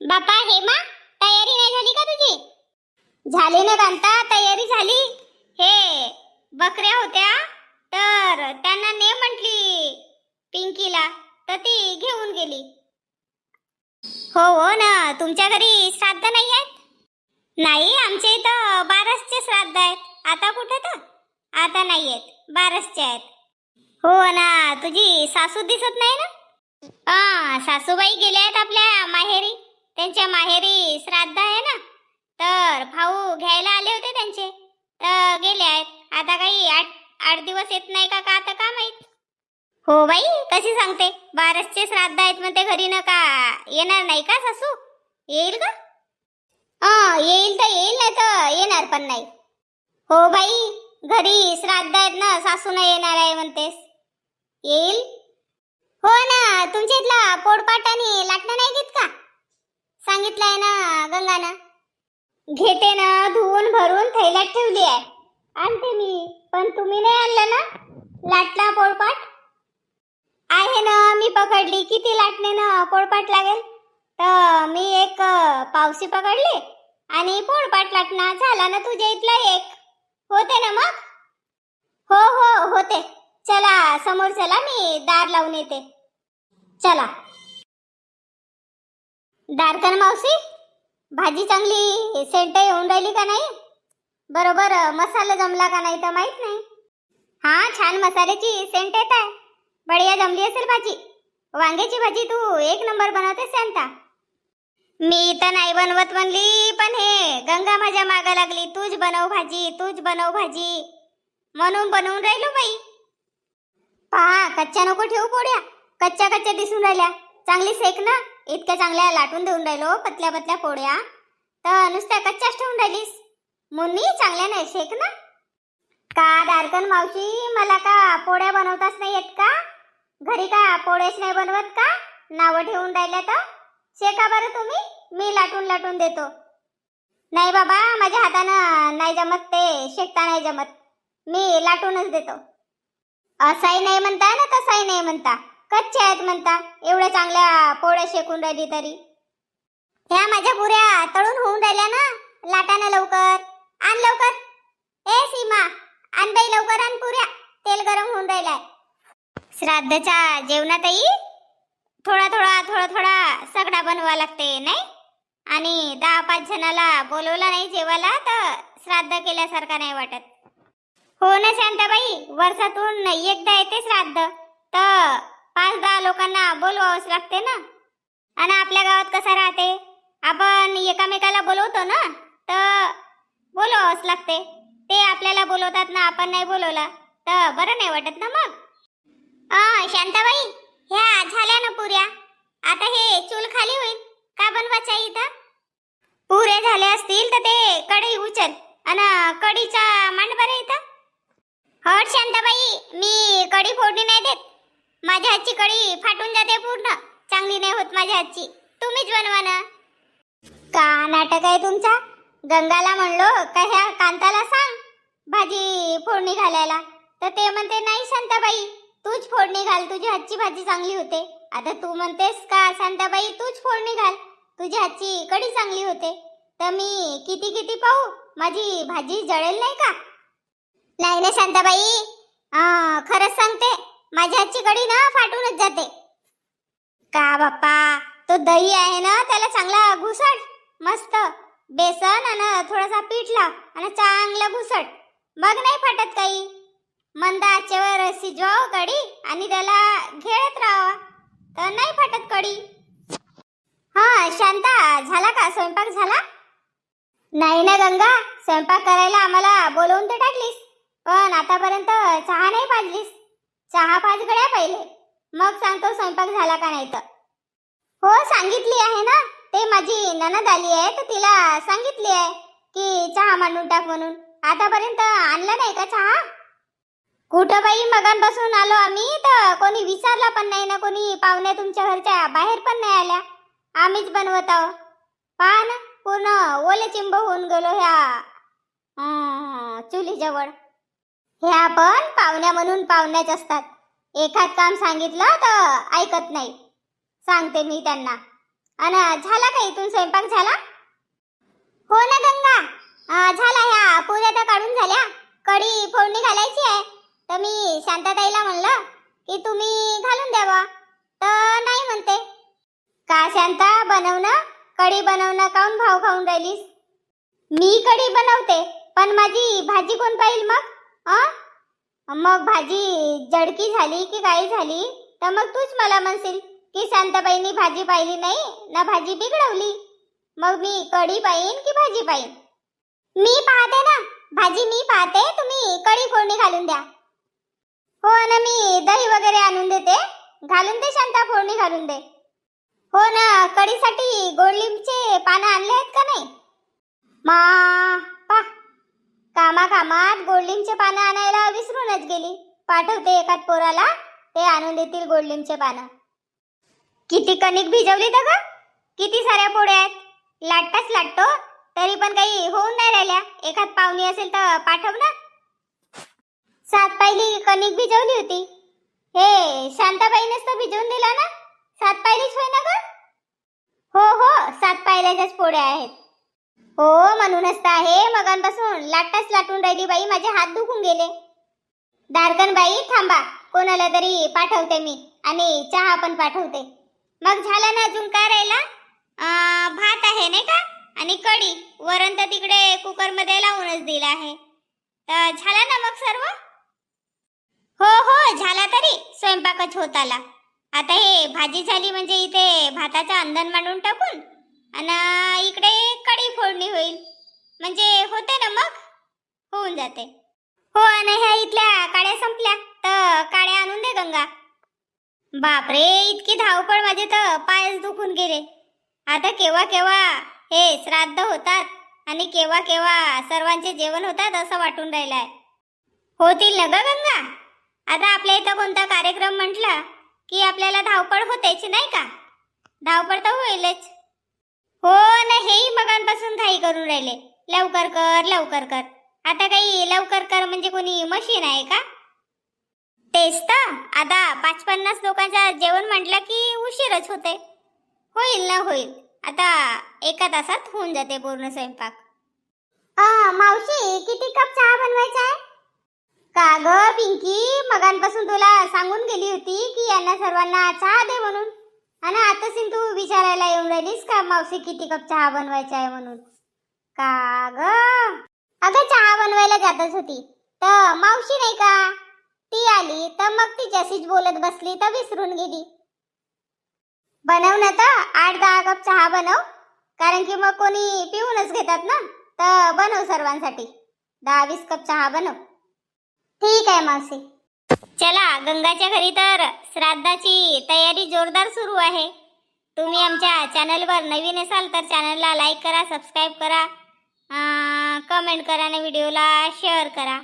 बापा हेमा तयारी नाही झाली का तुझी? झाली ना कांता तयारी झाली. हे बकऱ्या होत्या. तर त्यांना ने म्हटली पिंकीला तर ती घेऊन गेली. हो हो ना तुमच्या घरी श्राद्ध नाही आहेत? नाही आमच्या इथं बारसचे श्राद्ध आहेत. आता कुठं तर? आता नाही आहेत बारसचे आहेत. हो ना तुझी सासू दिसत नाही ना? हा सासूबाई गेल्या आहेत आपल्या माहेरी. त्यांच्या माहेरी श्राद्ध आहे ना? तर भाऊ घ्यायला आले होते त्यांचे. तर गेले आहेत. आता काही आठ आठ दिवस येत नाही का का आता का माहीत? हो बाई कशी सांगते? बारसचे श्राद्ध आहेत म्हणते घरी ना का? येणार नाही का सासू? येईल का? हा येईल तर येईल नाही तर येणार पण नाही. हो बाई घरी श्राद्ध आहेत ना सासू नाही येणार आहे म्हणतेस. येईल? हो ना तुमच्या इथला पोडपाट आणि लाटणं नाही घेत का? सांगितलंय ना गंगानं. घेते ना धुवून भरून थैल्यात ठेवली आहे. आणते मी पण तुम्ही नाही आणलं ना? लाटला पोळपाट? आहे ना मी पकडली. किती लाटणे ना पोळपाट लागेल. तर मी एक पावसी पकडली आणि पोळपाट लाटणा झाला ना तुझ्या इथला एक. होते ना मग? हो हो होते. चला समोर चला मी दार लावून येते. चला. डारकन मावशी भाजी चांगली सेंट येऊन राहिली का नाही? बरोबर मसाला जमला का नाही तर माहीत नाही. हा छान मसाल्याची सेंट येत आहे. बढिया जमली असेल भाजी. वांग्याची भाजी तू एक नंबर बनवते सांगता मी तर नाही बनवत म्हणली पण हे गंगा माझ्या मागा लागली. तूच बनव भाजी तूच बनव भाजी. म्हणून बनवून राहिलो बाई. पहा कच्च्या नको ठेवू पोड्या कच्च्या कच्च्या दिसून राहिल्या. चांगली सेक ना? इतक्या चांगल्या लाटून देऊन राहिलो पतल्या पतल्या पोळ्या. तर नुसत्या कच्च्याच ठेवून राहिलीस. मुन्नी चांगल्या नाही शेक ना. का दारकन मावशी मला का पोळ्या बनवताच नाही येत का? घरी का पोळ्याच नाही बनवत का? नावं ठेवून राहिल्या तर? शेका बरं तुम्ही मी लाटून लाटून देतो. नाही बाबा माझ्या हातानं नाही जमत ते शेकता नाही जमत. मी लाटूनच देतो. असाही नाही म्हणता ना तसाही नाही म्हणता. कच्चे आहेत म्हणता. एवढ्या चांगल्या पोळ्या शेकून राहिली तरी. ह्या माझ्या पुऱ्या तळून होऊन राहिल्या ना. लाटा ना लवकर. आण लवकर. ए सीमा. आण बाई लवकर आण पुऱ्या. तेल गरम होऊन राहिलाय. श्राद्धच्या जेवणातही थोडा थोडा थोडा थोडा सगळा बनवा लागते नाही? आणि दहा पाच जणाला बोलवला नाही जेवायला तर श्राद्ध केल्यासारखा नाही वाटत. हो ना शांताबाई? वर्षातून एकदा येते श्राद्ध. तर पाच दहा लोकांना बोलवावंच लागते ना. आणि आपल्या गावात कसं राहते? आपण एकामेकाला बोलवतो ना तर बोलवावंच लागते. ते आपल्याला बोलवतात ना आपण नाही बोलवला तर बरं नाही वाटत ना मग? शांताबाई ह्या झाल्या ना पुऱ्या? आता हे चूल खाली होईल का बनवायच्या इथं? पुऱ्या झाल्या असतील तर ते कढई उचल आणि कढीचा मांड बरं इथं. हट शांताबाई मी कढी फोडणी नाही देत. माझ्या हातची कढी फाटून जाते पूर्ण. चांगली नाही होत माझ्या हातची. तुम्हीच बनवा ना. का नाटक आहे तुमचा? गंगाला म्हणलो का ह्या कांताला सांग? भाजी फोडणी घालायला. तर ते म्हणते नाही शांताबाई तूच फोडणी घाल. तुझ्या हातची भाजी चांगली होते. आता तू म्हणतेस का शांताबाई तूच फोडणी घाल. तुझ्या हातची कढी चांगली होते. तर मी किती किती पाहू? माझी भाजी जळेल नाही का? नाही ना शांताबाई. खरंच सांगते. माझ्या हातची कढी ना फाटूनच जाते. का बाप्पा? तो दही आहे ना त्याला चांगला घुसट मस्त. बेसन आणि थोडासा पीठ लाव आणि चांगला घुसट मग नाही फाटत काही. मंद आचेवर शिजवाव कढी आणि त्याला घेळत राहावा. तर नाही फाटत कढी. हा शांता झाला का? स्वयंपाक झाला? नाही ना गंगा. स्वयंपाक करायला आम्हाला बोलवून तर टाकलीस. पण आतापर्यंत चहा नाही पाजलीस. चहा पाच गड्या पहिले. मग सांगतो स्वयंपाक झाला का नाही तर. हो सांगितली आहे ना. ते माझी ननद आली आहे तर तिला सांगितली आहे की चहा मांडून टाक म्हणून. आतापर्यंत आणला नाही का चहा? कुठं बाई मगांपासून आलो आम्ही तर कोणी विचारला पण नाही ना कोणी पाहुण्या तुमच्या घरच्या बाहेर पण नाही आल्या. आम्हीच बनवत आहो पहा ना पूर्ण ओले चिंब होऊन गेलो ह्या चुलीजवळ. ह्या पण पाहुण्या म्हणून पाहुण्याच असतात. एखाद काम सांगितलं तर ऐकत नाही. सांगते मी त्यांना. आणि झाला का इथून स्वयंपाक झाला? हो ना गंगा. झाला ह्या. पुऱ्या तर काढून झाल्या. कढी फोडणी घालायची आहे. तर मी शांताताईला म्हणलं की तुम्ही घालून द्यावा. तर नाही म्हणते. का शांता बनवणं? कढी बनवणं काऊन भाव खाऊन राहिलीस? मी कढी बनवते. पण माझी भाजी कोण पाहिल मग? अं? मग भाजी जडकी झाली की काय झाली? तर मग तूच मला म्हणशील की शांताबाईंनी भाजी पाहिली नाही ना भाजी बिघडवली? मग मी कढी पाहिन की भाजी पाहिन मी पाहते ना. भाजी मी पाहते तुम्ही कढी फोडणी घालून द्या. हो ना मी दही वगैरे आणून देते. घालून दे शांता फोडणी घालून दे. हो ना कढीसाठी गोडलिंबचे पानं आणले आहेत का नाही? मा पा. कामा कामात गोडलिंबचे पानं आणायला विसरूनच गेली. पाठवते एकाच पोराला ते आणून देतील गोडलिंबचे पानं. किती कणिक भिजवली तर ग किती साऱ्या पोळ्या आहेत? लाटताच लाटतो तरी पण काही होऊन नाही राहिल्या. एखाद पाहुणी असेल तर पाठव ना. सात पायली कणिक भिजवली होती. हे शांताबाईनेच तर भिजवून दिला ना? सात पायलीच होय ना ग? हो हो सात पायल्याच्याच पोळ्या आहेत. हो म्हणूनच तर आहे. मगांपासून लाटाच लाटून राहिली बाई माझे हात दुखून गेले. दारकन बाई थांबा. कोणाला तरी पाठवते मी आणि चहा पण पाठवते. मग झालं ना अजून काय राहिला? भात आहे नाही का? आणि कढी. वरण तर तिकडे कुकरमध्ये लावूनच दिलं आहे. तर झाला ना मग सर्व? हो हो झाला तरी. स्वयंपाकच होत आला. आता हे भाजी झाली म्हणजे इथे भाताचं अंधन मांडून टाकून आणि इकडे कडी फोडणी होईल. म्हणजे होते ना मग? होऊन जाते. हो आणि ह्या इथल्या काड्या संपल्या. तर काड्या आणून दे गंगा. बापरे इतकी धावपळ माझे तर पायच दुखून गेले. आता केव्हा केव्हा हे श्राद्ध होतात आणि केव्हा केव्हा सर्वांचे जेवण होतात असं वाटून राहिलंय. होतील ना ग गंगा? आता आपल्या इथं कोणता कार्यक्रम म्हटला की आपल्याला धावपळ होतेच नाही का? धावपळ तर होईलच. हो ना हेही मगांपासून घाई करून राहिले. लवकर कर लवकर कर. आता काही लवकर कर म्हणजे कोणी मशीन आहे का? तेच तर. आता पाच पन्नास लोकांचा जेवण म्हटलं की उशीरच होते होईल ना होईल. आता एका तासात होऊन जाते पूर्ण स्वयंपाक. मावशी किती कप चहा बनवायचा आहे? का ग पिंकी? मगांपासून तुला सांगून गेली होती की यांना सर्वांना चहा दे म्हणून. आणि आता सिन तू विचारायला येऊन राहिलीस का? मावशी किती कप चहा बनवायचा आहे म्हणून? का ग? अगं चहा बनवायला जातच होती. तर मावशी नाही का? ती आली तर मग तिच्याशीच बोलत बसली तर विसरून गेली. बनव ना तर आठ दहा कप चहा बनव. कारण की मग कोणी पिऊनच घेतात ना? तर बनव सर्वांसाठी. दहा वीस कप चहा बनव. ठीक आहे मावशी. चला गंगाच्या घरी तर श्राद्धाची तयारी जोरदार सुरू आहे. तुम्ही आमच्या चॅनलवर नवीन असाल तर चॅनलला लाईक करा सबस्क्राईब करा. कमेंट करा आणि व्हिडिओला शेअर करा.